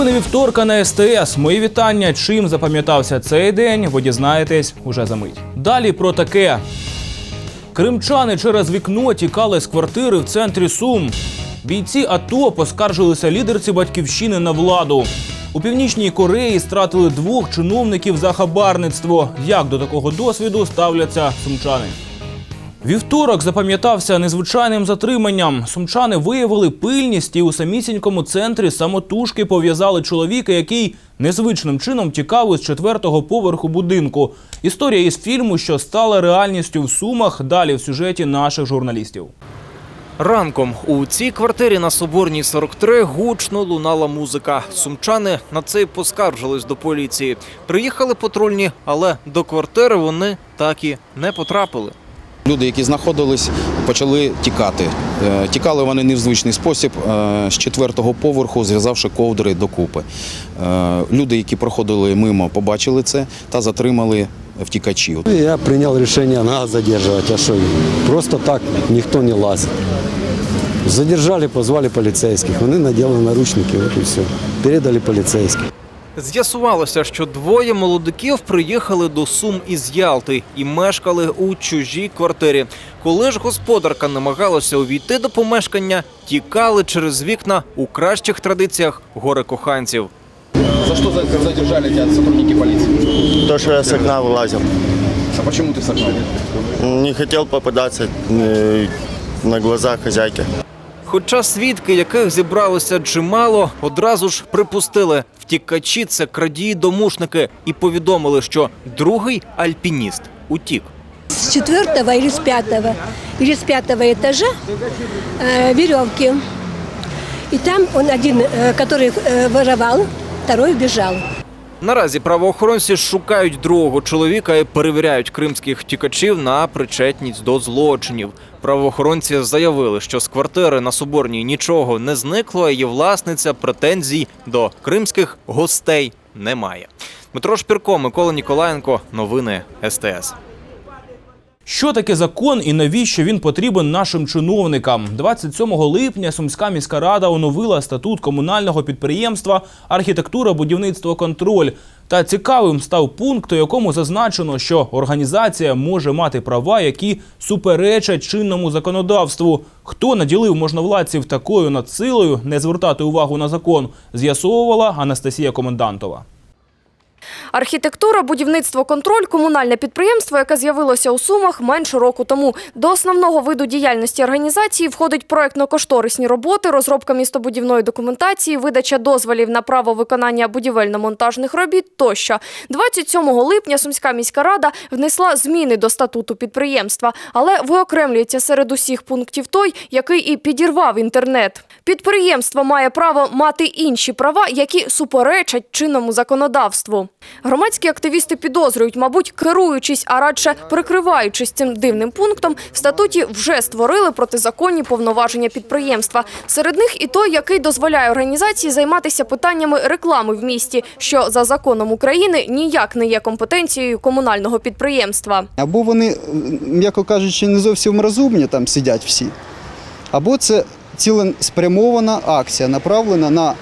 Новини вівторка на СТС. Мої вітання. Чим запам'ятався цей день? Ви дізнаєтесь уже за мить. Далі про таке. Кримчани через вікно тікали з квартири в центрі Сум. Бійці АТО поскаржилися лідерці батьківщини на владу. У північній Кореї стратили двох чиновників за хабарництво. Як до такого досвіду ставляться сумчани? Вівторок запам'ятався незвичайним затриманням. Сумчани виявили пильність і у самісінькому центрі самотужки пов'язали чоловіка, який незвичним чином тікав із четвертого поверху будинку. Історія із фільму, що стала реальністю в Сумах, далі в сюжеті наших журналістів. Ранком у цій квартирі на Соборній 43 гучно лунала музика. Сумчани на це й поскаржились до поліції. Приїхали патрульні, але до квартири вони так і не потрапили. Люди, які знаходились, почали тікати. Е, Тікали вони не в звичний спосіб е, з четвертого поверху, зв'язавши ковдри докупи. Е, Люди, які проходили мимо, побачили це та затримали втікачів. Я принял решение, надо задерживать, а что, просто так никто не лазит. Задержали, позвали полицейских, вони надели наручники, вот и все. Передали полицейским. З'ясувалося, що двоє молодиків приїхали до Сум із Ялти і мешкали у чужій квартирі. Коли ж господарка намагалася увійти до помешкання, тікали через вікна у кращих традиціях горе коханців. За що задержали тебе сотрудники поліції? То, что я с окна вылазил. А чому ти согнав? Не хотел попадаться э, на глаза хозяйки. Хоча свідки, яких зібралося чимало, одразу ж припустили, втікачі це крадії-домушники і повідомили, що другий альпініст утік. с четвертого или с пятого, или с пятого этажа э, веревки. И там он один, э, который э, воровал, второй бежал. Наразі правоохоронці шукають другого чоловіка і перевіряють кримських тікачів на причетність до злочинів. Правоохоронці заявили, що з квартири на Соборній нічого не зникло, а її власниця претензій до кримських гостей немає. Дмитро Шпірко, Микола Ніколаєнко. Новини СТС. Що таке закон і навіщо він потрібен нашим чиновникам? 27 липня Сумська міська рада оновила статут комунального підприємства Архітектура, будівництво, контроль. Та цікавим став пункт, у якому зазначено, що організація може мати права, які суперечать чинному законодавству. Хто наділив можновладців такою надсилою не звертати увагу на закон, з'ясовувала Анастасія Комендантова. Архітектура, будівництво, контроль комунальне підприємство, яке з'явилося у Сумах менше року тому. До основного виду діяльності організації входить проектно-кошторисні роботи, розробка містобудівної документації, видача дозволів на право виконання будівельно-монтажних робіт тощо. 27 липня Сумська міська рада внесла зміни до статуту підприємства, але виокремлюється серед усіх пунктів той, який і підірвав інтернет. Підприємство має право мати інші права, які суперечать чинному законодавству. Громадські активісти підозрюють, мабуть, керуючись, а радше прикриваючись цим дивним пунктом, в статуті вже створили протизаконні повноваження підприємства. Серед них і той, який дозволяє організації займатися питаннями реклами в місті, що за законом України ніяк не є компетенцією комунального підприємства. Або вони, м'яко кажучи, не зовсім розумні там сидять всі, або це ціленспрямована акція, направлена на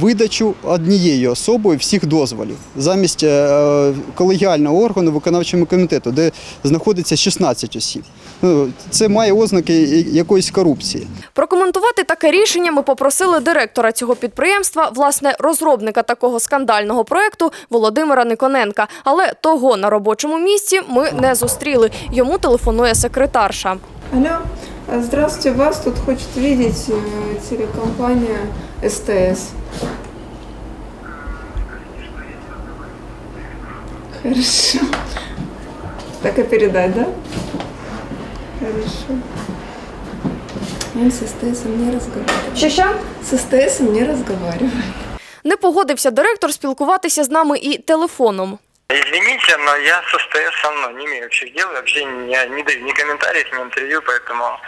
видачу однією особою всіх дозволів замість е, колегіального органу виконавчого комітету, де знаходиться 16 осіб. Ну, Це має ознаки якоїсь корупції. Прокоментувати таке рішення ми попросили директора цього підприємства, власне, розробника такого скандального проекту Володимира Никоненка. Але того на робочому місці ми не зустріли. Йому телефонує секретарша. Алло, здравствуйте, вас тут хочет видеть э, телекомпания СТС. Хорошо. Так и передать, да? Хорошо. Он с СТС не разговаривает. Що що? С СТС не разговаривает. Не погодився директор спілкуватися з нами і телефоном. Извините, но я с СТС ну, не имею общих дел, вообще не, не даю ни комментариев, ни интервью, поэтому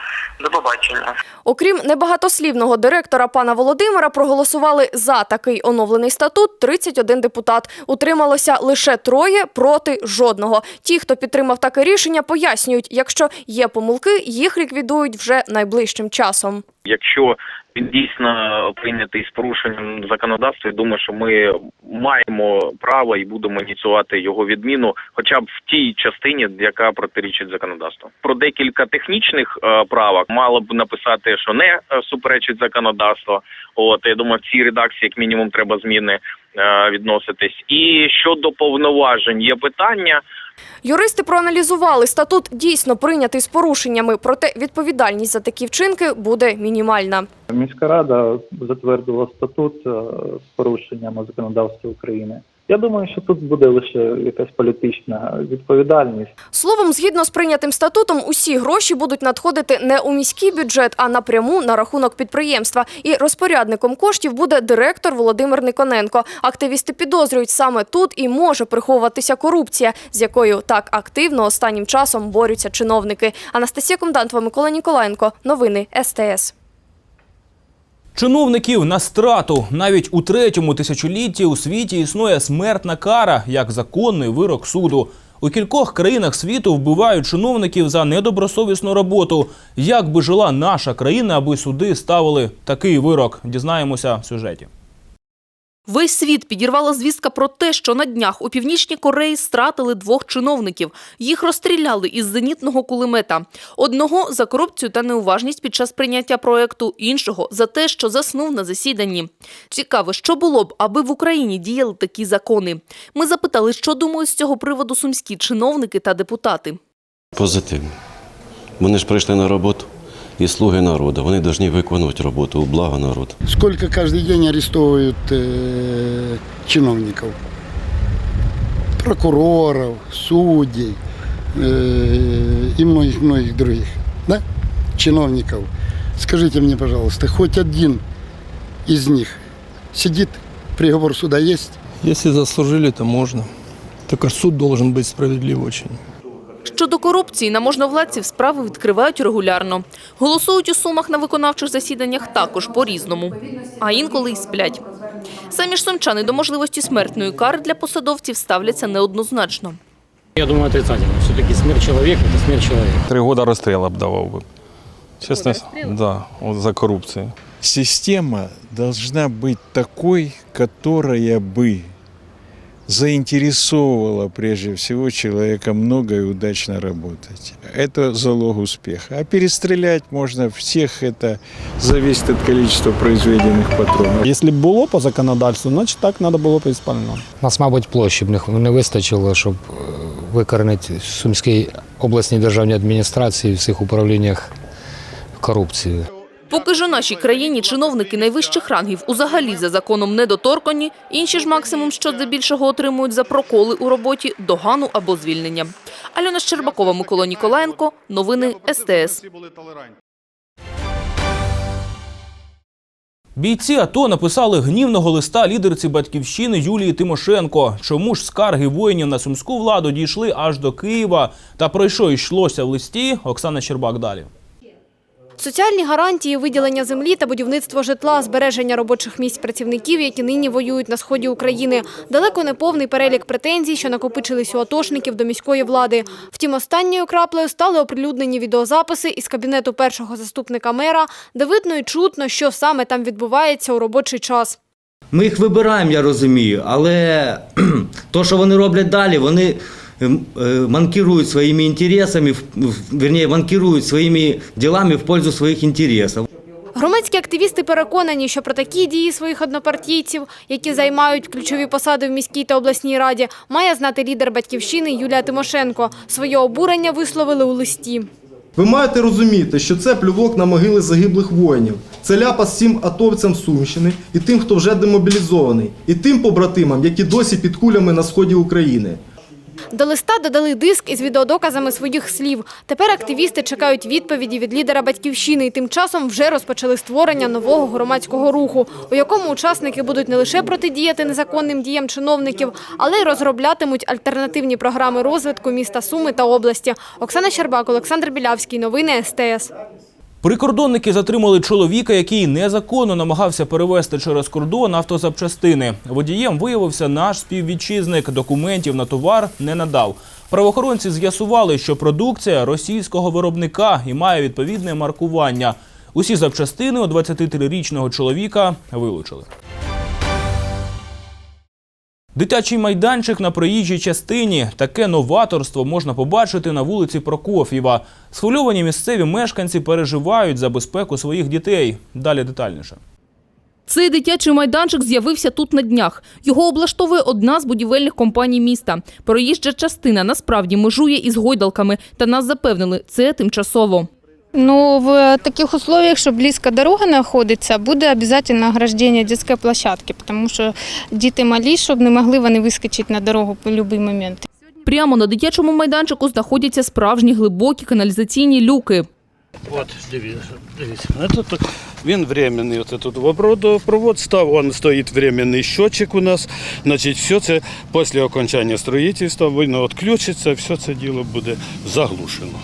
до побачення. Окрім небагатослівного директора пана Володимира, проголосували за такий оновлений статут 31 депутат. Утрималося лише троє проти жодного. Ті, хто підтримав таке рішення, пояснюють, якщо є помилки, їх ліквідують вже найближчим часом. Якщо Він дійсно прийнятий з порушенням законодавства. і Думаю, що ми маємо право і будемо ініціювати його відміну, хоча б в тій частині, яка протирічить законодавству. Про декілька технічних е, правок мало б написати, що не е, суперечить законодавство. От я думаю, в цій редакції як мінімум треба зміни е, відноситись. І щодо повноважень є питання. Юристи проаналізували статут дійсно прийнятий з порушеннями, проте відповідальність за такі вчинки буде мінімальна. Міська рада затвердила статут е, з порушеннями законодавства України. Я думаю, що тут буде лише якась політична відповідальність. Словом, згідно з прийнятим статутом, усі гроші будуть надходити не у міський бюджет, а напряму на рахунок підприємства. І розпорядником коштів буде директор Володимир Никоненко. Активісти підозрюють, саме тут і може приховуватися корупція, з якою так активно останнім часом борються чиновники. Анастасія Комдантова, Микола Ніколаєнко. Новини СТС. Чиновників на страту навіть у третьому тисячолітті у світі існує смертна кара як законний вирок суду. У кількох країнах світу вбивають чиновників за недобросовісну роботу. Як би жила наша країна, аби суди ставили такий вирок? Дізнаємося в сюжеті. Весь світ підірвала звістка про те, що на днях у Північній Кореї стратили двох чиновників. Їх розстріляли із зенітного кулемета. Одного за корупцію та неуважність під час прийняття проекту, іншого за те, що заснув на засіданні. Цікаво, що було б, аби в Україні діяли такі закони. Ми запитали, що думають з цього приводу сумські чиновники та депутати. Позитивно. Вони ж прийшли на роботу і слуги народу. Вони повинні виконувати роботу у благо народу. Сколько каждый день арестовывают э, чиновников, прокуроров, судей э, и многих-многих других, да? чиновников. Скажите мне, пожалуйста, хоть один из них сидит, приговор суда есть? Если заслужили, то можно. Только суд должен быть справедлив очень. Щодо корупції на можновладців справи відкривають регулярно. Голосують у сумах на виконавчих засіданнях також по-різному, а інколи й сплять. Самі ж сумчани до можливості смертної кари для посадовців ставляться неоднозначно. Я думаю, отрицательно. Все-таки смерть человека – это смерть человека. Три года расстрела б давал бы. Честно, да, вот за коррупцию. Система должна быть такой, которая бы заинтересовывала прежде всего человека много и удачно работать. Это залог успеха. А перестрелять можно всех, это зависит от количества произведенных патронов. Якщо б було по законодавству, значить так треба було б іспольно. Нас, мабуть, площі б не- не вистачило, щоб е, викоренити в Сумській обласній державній адміністрації в всіх управліннях корупції. Поки ж у нашій країні чиновники найвищих рангів узагалі за законом недоторкані, інші ж максимум, що здебільшого отримують за проколи у роботі, догану або звільнення. Альона Щербакова, Микола Ніколаєнко. Новини СТС. Бійці АТО написали гнівного листа лідерці батьківщини Юлії Тимошенко. Чому ж скарги воїнів на сумську владу дійшли аж до Києва? Та про що йшлося в листі? Оксана Щербак далі. Соціальні гарантії, виділення землі та будівництво житла, збереження робочих місць працівників, які нині воюють на сході України. Далеко не повний перелік претензій, що накопичились у атошників до міської влади. Втім, останньою краплею стали оприлюднені відеозаписи із кабінету першого заступника мера, де видно і чутно, що саме там відбувається у робочий час. Ми їх вибираємо, я розумію, але то, що вони роблять далі, вони ем, е, манкірують своїми інтересами, в- в- вірніше, манкірують своїми ділами в пользу своїх інтересів. Громадські активісти переконані, що про такі дії своїх однопартійців, які займають ключові посади в міській та обласній раді, має знати лідер батьківщини Юлія Тимошенко. Своє обурення висловили у листі. Ви маєте розуміти, що це плювок на могили загиблих воїнів. Це ляпас всім атовцям Сумщини і тим, хто вже демобілізований, і тим побратимам, які досі під кулями на сході України. До листа додали диск із відеодоказами своїх слів. Тепер активісти чекають відповіді від лідера батьківщини і тим часом вже розпочали створення нового громадського руху, у якому учасники будуть не лише протидіяти незаконним діям чиновників, але й розроблятимуть альтернативні програми розвитку міста Суми та області. Оксана Щербак, Олександр Білявський. Новини СТС. Прикордонники затримали чоловіка, який незаконно намагався перевезти через кордон автозапчастини. Водієм виявився наш співвітчизник. Документів на товар не надав. Правоохоронці з'ясували, що продукція російського виробника і має відповідне маркування. Усі запчастини у 23-річного чоловіка вилучили. Дитячий майданчик на проїжджій частині. Таке новаторство можна побачити на вулиці Прокоф'єва. Схвильовані місцеві мешканці переживають за безпеку своїх дітей. Далі детальніше. Цей дитячий майданчик з'явився тут на днях. Його облаштовує одна з будівельних компаній міста. Проїжджа частина насправді межує із гойдалками, та нас запевнили, це тимчасово. Ну, в таких условиях, что близко дорога находится, буде обязательно ограждение детской площадки, потому что діти малі, щоб не могли вони вискочити на дорогу в будь-який момент. Прямо на дитячому майданчику знаходяться справжні глибокі каналізаційні люки. От, дивіться, дивіться. Це так, він временний. Оце тут водопровод став, он стоїть временний щотчик у нас. Значить, все це після окончання строїтельства, воно відключиться, все це діло буде заглушено.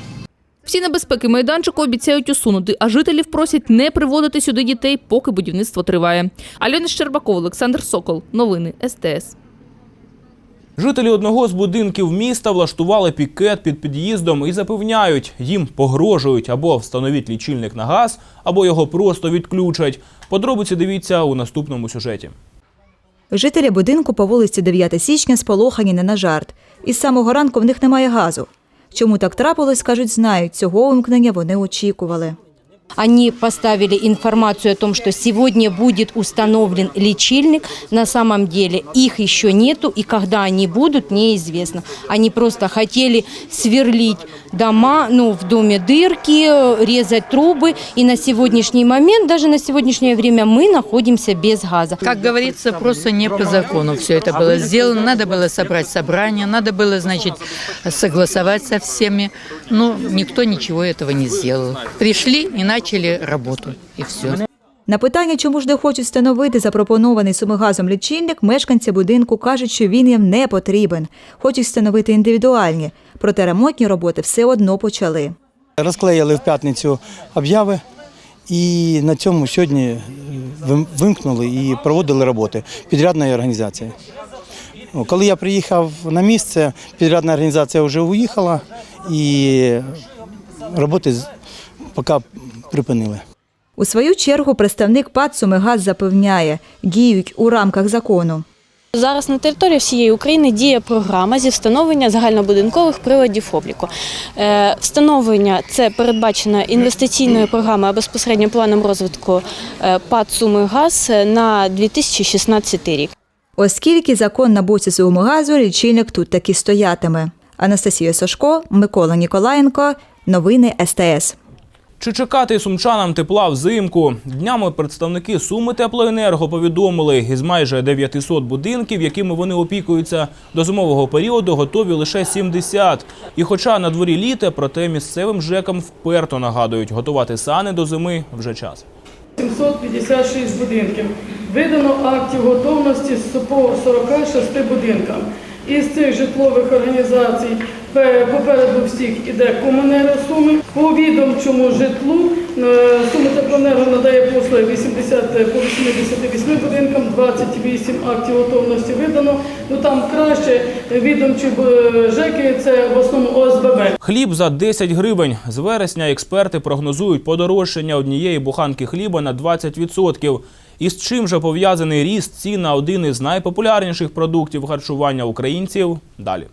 Всі небезпеки майданчику обіцяють усунути, а жителів просять не приводити сюди дітей, поки будівництво триває. Альона Щербакова, Олександр Сокол. Новини СТС. Жителі одного з будинків міста влаштували пікет під під'їздом і запевняють, їм погрожують або встановіть лічильник на газ, або його просто відключать. Подробиці дивіться у наступному сюжеті. Жителі будинку по вулиці 9 січня сполохані не на жарт. Із самого ранку в них немає газу. Чому так трапилось, кажуть, знають. Цього вимкнення вони очікували. Они поставили информацию о том, что сегодня будет установлен лечильник. На самом деле их еще нету, и когда они будут, неизвестно. Они просто хотели сверлить дома, ну, в доме дырки, резать трубы. И на сегодняшний момент, даже на сегодняшнее время, мы находимся без газа. Как говорится, просто не по закону все это было сделано. Надо было собрать собрание, надо было, значит, согласовать со всеми. Но никто ничего этого не сделал. Пришли и начали работу, и все. На питання, чому ж не хочуть встановити запропонований сумигазом лічильник, мешканці будинку кажуть, що він їм не потрібен. Хочуть встановити індивідуальні, проте ремонтні роботи все одно почали. Розклеїли в п'ятницю об'яви і на цьому сьогодні е, вимкнули і проводили роботи підрядної організації. Коли я приїхав на місце, підрядна організація вже уїхала і роботи з- поки припинили. У свою чергу представник ПАД «Сумигаз» запевняє, діють у рамках закону. Зараз на території всієї України діє програма зі встановлення загальнобудинкових приладів обліку. Е, Встановлення це передбачено інвестиційною програмою, а безпосередньо планом розвитку е, ПАД «Сумигаз» на 2016 рік. Оскільки закон на боці «Сумигазу», лічильник тут таки стоятиме. Анастасія Сошко, Микола Ніколаєнко. Новини СТС. Чи чекати сумчанам тепла взимку? Днями представники Суми Теплоенерго повідомили, із майже 900 будинків, якими вони опікуються, до зимового періоду готові лише 70. І хоча на дворі літе, проте місцевим ЖЕКам вперто нагадують, готувати сани до зими вже час. 756 будинків. Видано актів готовності по 46 будинкам. Із цих житлових організацій пе- попереду всіх іде комунера Суми. По відомчому житлу е, Суми Теплоенерго надає послуги 80 по 88 будинкам, 28 актів готовності видано. Ну там краще відомчі е, ЖЕКи це в основному ОСББ. Хліб за 10 гривень. З вересня експерти прогнозують подорожчання однієї буханки хліба на 20%. І з чим же пов'язаний ріст цін на один із найпопулярніших продуктів харчування українців? Далі.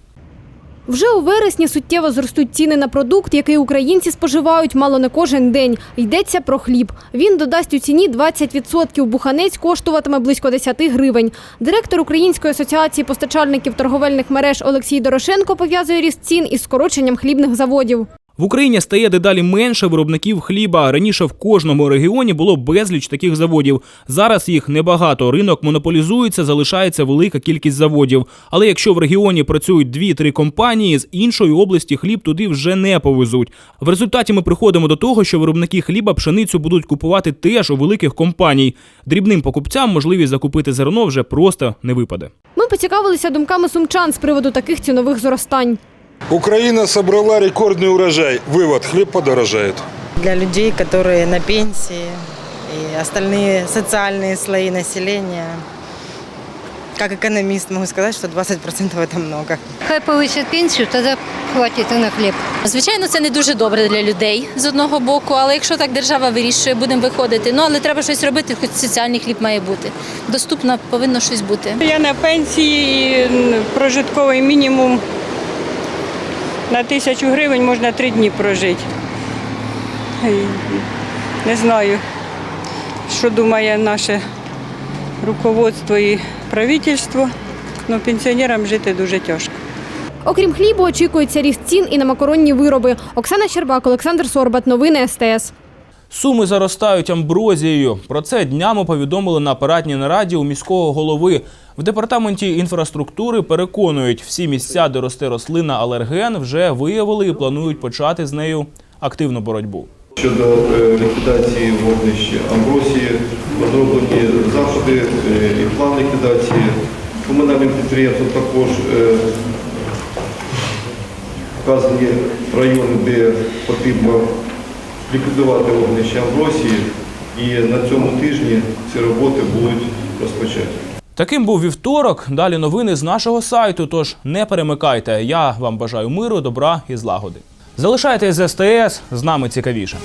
Вже у вересні суттєво зростуть ціни на продукт, який українці споживають мало не кожен день. Йдеться про хліб. Він додасть у ціні 20%. Буханець коштуватиме близько 10 гривень. Директор Української асоціації постачальників торговельних мереж Олексій Дорошенко пов'язує ріст цін із скороченням хлібних заводів. В Україні стає дедалі менше виробників хліба. Раніше в кожному регіоні було безліч таких заводів. Зараз їх небагато. Ринок монополізується, залишається велика кількість заводів. Але якщо в регіоні працюють дві-три компанії, з іншої області хліб туди вже не повезуть. В результаті ми приходимо до того, що виробники хліба пшеницю будуть купувати теж у великих компаній. Дрібним покупцям можливість закупити зерно вже просто не випаде. Ми поцікавилися думками сумчан з приводу таких цінових зростань. Украина собрала рекордный урожай. Вывод, хлеб подорожает. для людей, которые на пенсии и остальные социальные слои населения. Как экономист могу сказать, что 20% это много. Хай повысят пенсию, тогда хватить і на хліб. Звичайно, це не дуже добре для людей з одного боку, але якщо так держава вирішує, будемо виходити. Ну але треба щось робити, хоч соціальний хліб має бути. Доступно повинно щось бути. Я на пенсії, і прожитковий мінімум на тисячу гривень можна три дні прожити. Не знаю, що думає наше руководство і правительство, але пенсіонерам жити дуже тяжко. Окрім хлібу, очікується ріст цін і на макаронні вироби. Оксана Щербак, Олександр Сорбат. Новини СТС. Суми заростають амброзією. Про це днями повідомили на апаратній нараді у міського голови. В департаменті інфраструктури переконують, всі місця, де росте рослина алерген, вже виявили і планують почати з нею активну боротьбу. Щодо е, ліквідації вогнищ амбросії, розроблені заходи е, і план ліквідації. Комунальним підприємством також е, вказані райони, де потрібно ліквідувати вогнище амбросії. І на цьому тижні ці роботи будуть розпочаті. Таким був вівторок. Далі новини з нашого сайту. Тож не перемикайте. Я вам бажаю миру, добра і злагоди. Залишайтесь з СТС, з нами цікавіше.